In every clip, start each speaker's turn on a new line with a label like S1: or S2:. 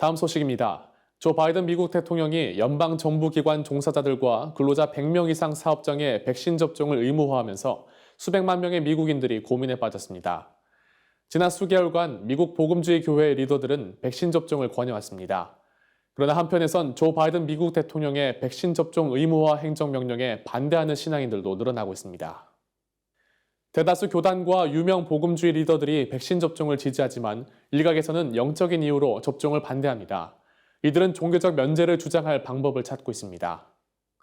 S1: 다음 소식입니다. 조 바이든 미국 대통령이 연방 정부 기관 종사자들과 근로자 100명 이상 사업장에 백신 접종을 의무화하면서 수백만 명의 미국인들이 고민에 빠졌습니다. 지난 수개월간 미국 복음주의 교회 리더들은 백신 접종을 권해왔습니다. 그러나 한편에선 조 바이든 미국 대통령의 백신 접종 의무화 행정 명령에 반대하는 신앙인들도 늘어나고 있습니다. 대다수 교단과 유명 복음주의 리더들이 백신 접종을 지지하지만 일각에서는 영적인 이유로 접종을 반대합니다. 이들은 종교적 면제를 주장할 방법을 찾고 있습니다.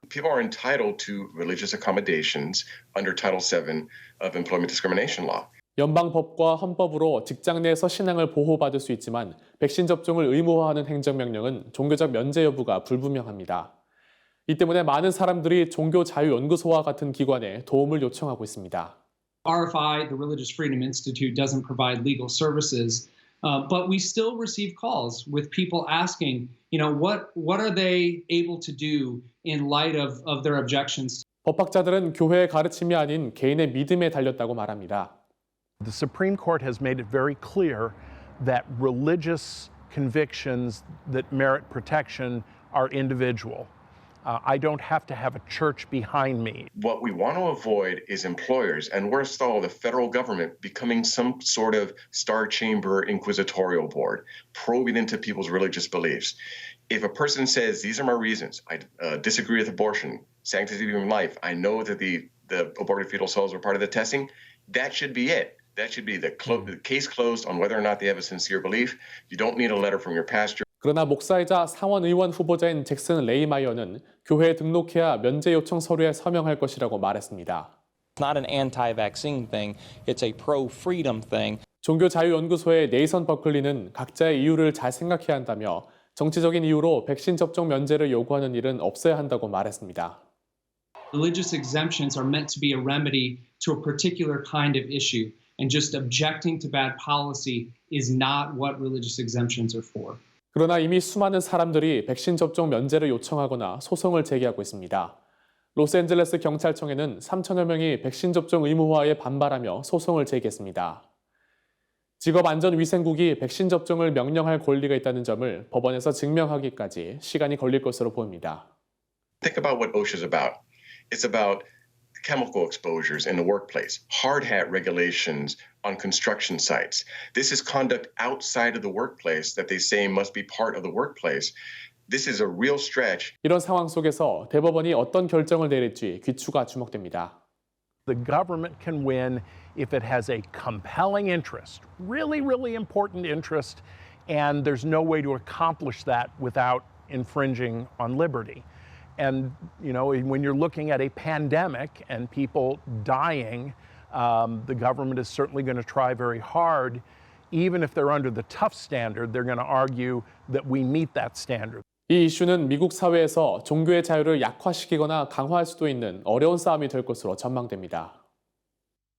S2: People are entitled to religious accommodations under Title VII of Employment Discrimination Law.
S1: 연방 법과 헌법으로 직장 내에서 신앙을 보호받을 수 있지만 백신 접종을 의무화하는 행정명령은 종교적 면제 여부가 불분명합니다. 이 때문에 많은 사람들이 종교 자유 연구소와 같은 기관에 도움을 요청하고 있습니다.
S3: RFI, the Religious Freedom Institute, doesn't provide legal services, uh, but we still receive calls with people asking, you know, what what are they able to do in light of, of their objections
S1: 법학자들은 교회의 가르침이 아닌 개인의 믿음에 달렸다고 말합니다.
S4: The Supreme Court has made it very clear that religious convictions that merit protection are individual. Uh, I don't have to have a church behind me.
S2: What we want to avoid is employers, and worst of all, the federal government becoming some sort of star chamber inquisitorial board, probing into people's religious beliefs. If a person says, These are my reasons, I uh, disagree with abortion, sanctity of human life, I know that the, the aborted fetal cells were part of the testing, that should be it. That should be the, clo- the case closed on whether or not they have a sincere belief. You don't need a letter from your pastor.
S1: 그러나 목사이자 상원 의원 후보자인 잭슨 레이마이어는 교회에 등록해야 면제 요청 서류에 서명할 것이라고 말했습니다.
S5: Not an anti-vaccine thing. It's a pro-freedom thing.
S1: 종교자유연구소의 네이선 버클리는 각자의 이유를 잘 생각해야 한다며 정치적인 이유로 백신 접종 면제를 요구하는 일은 없어야 한다고 말했습니다.
S3: religious exemptions are meant to be a remedy to a particular kind of issue, and just objecting to bad policy is not what religious exemptions are for.
S1: 그러나 이미 수많은 사람들이 백신 접종 면제를 요청하거나 소송을 제기하고 있습니다. 로스앤젤레스 경찰청에는 3천여 명이 백신 접종 의무화에 반발하며 소송을 제기했습니다. 직업안전위생국이 백신 접종을 명령할 권리가 있다는 점을 법원에서 증명하기까지 시간이 걸릴 것으로 보입니다.
S2: Think about what OSHA is about. It's about chemical exposures in the workplace, hard hat regulations on construction sites. This is conduct outside of the workplace that they say must be part of the workplace. This is a real stretch.
S1: 이런 상황 속에서 대법원이 어떤 결정을 내릴지 귀추가 주목됩니다.
S4: The government can win if it has a compelling interest, really, really important interest, and there's no way to accomplish that without infringing on liberty. And, you know, when you're looking at a pandemic and people dying, um, the government is certainly going to try very hard. Even if they're under the tough standard, they're going to argue that we meet that standard.
S1: 이 이슈는 미국 사회에서 종교의 자유를 약화시키거나 강화할 수도 있는 어려운 싸움이 될 것으로 전망됩니다.